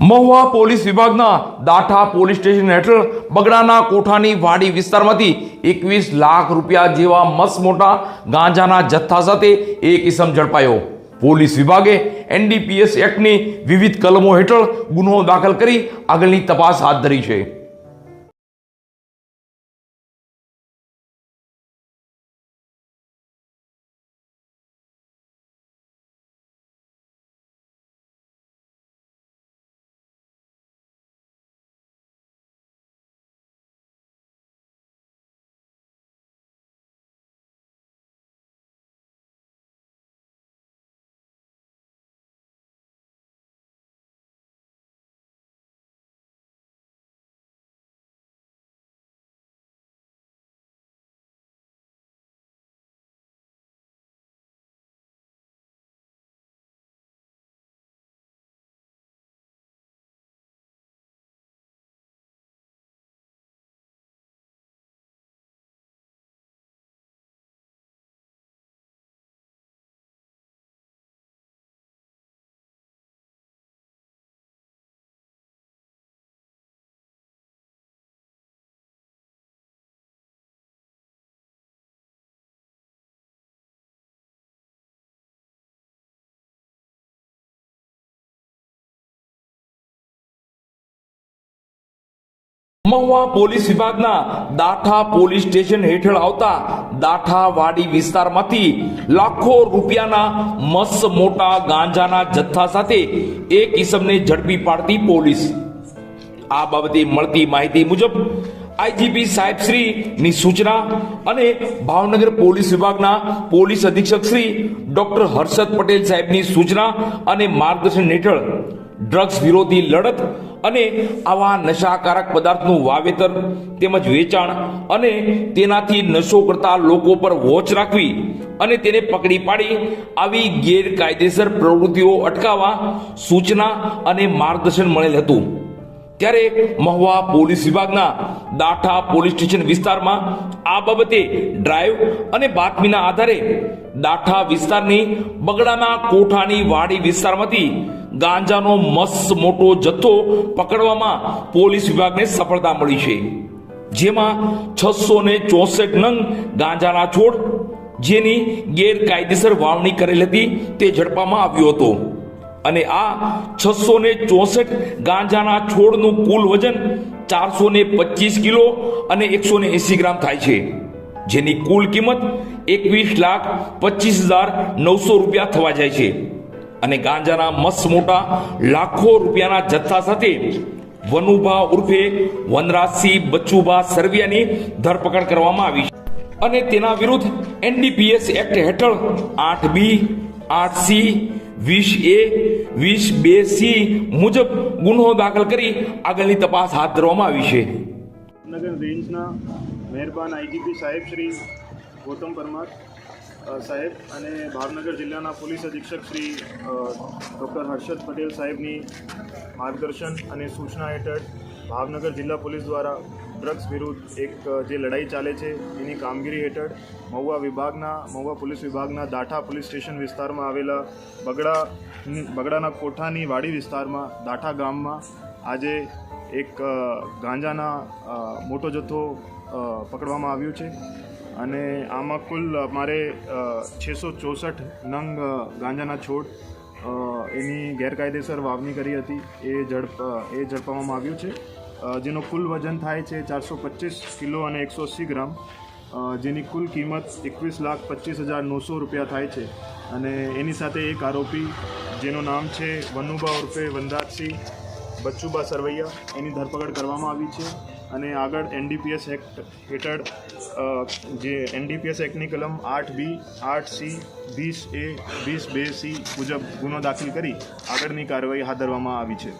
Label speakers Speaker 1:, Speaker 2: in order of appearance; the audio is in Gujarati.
Speaker 1: મહુવા પોલીસ વિભાગના દાઠા પોલીસ સ્ટેશન હેઠળ બગડાના કોઠાની વાડી વિસ્તારમાંથી એકવીસ લાખ રૂપિયા જેવા મસમોટા ગાંજાના જથ્થા સાથે એક ઇસમ ઝડપાયો. પોલીસ વિભાગે એનડીપીએસ એક્ટની વિવિધ કલમો હેઠળ ગુનો દાખલ કરી આગળની તપાસ હાથ ધરી છે. મહુવા પોલીસ વિભાગના દાઠા પોલીસ સ્ટેશન હેઠળ આવતા દાઠા વાડી વિસ્તારમાંથી લાખો રૂપિયાના મસ્ત મોટા ગાંજાના જથ્થા સાથે એક ઈસમને ઝડપી પાડતી પોલીસ. આ બાબતે મળતી માહિતી મુજબ આઈજીપી સાહેબ શ્રી ની સૂચના અને ભાવનગર પોલીસ વિભાગના પોલીસ અધિક્ષક શ્રી ડોક્ટર હર્ષદ પટેલ સાહેબની સૂચના અને માર્ગદર્શન હેઠળ ડ્રગ્સ વિરોધી લડત અને આવા નશાકારક પદાર્થનું વાવેતર તેમજ વેચાણ અને તેનાથી નશો કરતા લોકો પર વોચ રાખવી અને તેને પકડી પાડી આવી ગેરકાયદેસર પ્રવૃત્તિઓ અટકાવવા સૂચના અને માર્ગદર્શન મળેલ હતું. ત્યારે મહુવા પોલીસ વિભાગના દાઠા પોલીસ સ્ટેશન વિસ્તારમાં આ બાબતે ડ્રાઈવ અને બાતમીના આધારે દાઠા વિસ્તારની બગડાના કોઠાની વાડી વિસ્તારમાંથી ગાંજાનો મસ્ત મોટો જથ્થો પકડવામાં પોલીસ વિભાગને સફળતા મળી છે. જેમાં છસો ને ચોસઠ નંગ ગાંજાના છોડ, જેની ગેરકાયદેસર વાવણી કરેલ હતી તે ઝડપામાં આવ્યો હતો. અને આ છસો ને ચોસઠ ગાંજાના છોડનું કુલ વજન ચારસો ને પચીસ કિલો અને એકસો ને એસી ગ્રામ થાય છે. જેની કુલ કિંમત એકવીસ લાખ પચીસ હજાર નવસો રૂપિયા થવા જાય છે. અને ગાંજાના મસ્ત મોટા લાખો રૂપિયાના જથ્થા સાથે વનુભા ઉર્ફે વનરાજસિંહ બચ્ચુભા સરવિયાની ધરપકડ કરવામાં આવી છે. અને તેના વિરુદ્ધ એનડીપીએસ એક્ટ હેઠળ આઠ બી, આઠ સી, વીસ એ, વીસ બે સી મુજબ ગુનો દાખલ કરી આગળની તપાસ હાથ ધરવામાં આવી છે.
Speaker 2: નગર રેન્જના મહેરબાન આઈજીપી સાહેબ શ્રી ગૌતમ પરમાર સાહેબ અને ભાવનગર જિલ્લાના પોલીસ અધિક્ષક શ્રી ડૉક્ટર હર્ષદ પટેલ સાહેબની માર્ગદર્શન અને સૂચના હેઠળ ભાવનગર જિલ્લા પોલીસ દ્વારા ડ્રગ્સ વિરુદ્ધ એક જે લડાઈ ચાલે છે એની કામગીરી હેઠળ મહુવા વિભાગના, મહુવા પોલીસ વિભાગના દાઠા પોલીસ સ્ટેશન વિસ્તારમાં આવેલા બગડા બગડાના કોઠાની વાડી વિસ્તારમાં, દાઠા ગામમાં આજે એક ગાંજાના મોટો જથ્થો પકડવામાં આવ્યો છે. અને આમાં કુલ મારે છસો ચોસઠ નંગ ગાંજાના છોડ એની ગેરકાયદેસર વાવણી કરી હતી. એ ઝડપ એ ઝડપવામાં આવ્યું છે. જેનો કુલ વજન થાય છે ચારસો પચીસ કિલો અને એકસો અસી ગ્રામ. જેની કુલ કિંમત એકવીસ લાખ પચીસ હજાર નવસો રૂપિયા થાય છે. અને એની સાથે એક આરોપી, જેનું નામ છે વનુભા ઉર્ફે વનરાજસિંહ બચ્ચુબા સરવૈયા, એની ધરપકડ કરવામાં આવી છે. અને આગળ એનડીપીએસ એક્ટ હેઠળ જે એનડીપીએસ એક્ટની કલમ આઠ બી, આઠ સી, વીસ એ, વીસ બે સી મુજબ ગુનો દાખલ કરી આગળની કાર્યવાહી હાથ ધરવામાં આવી છે.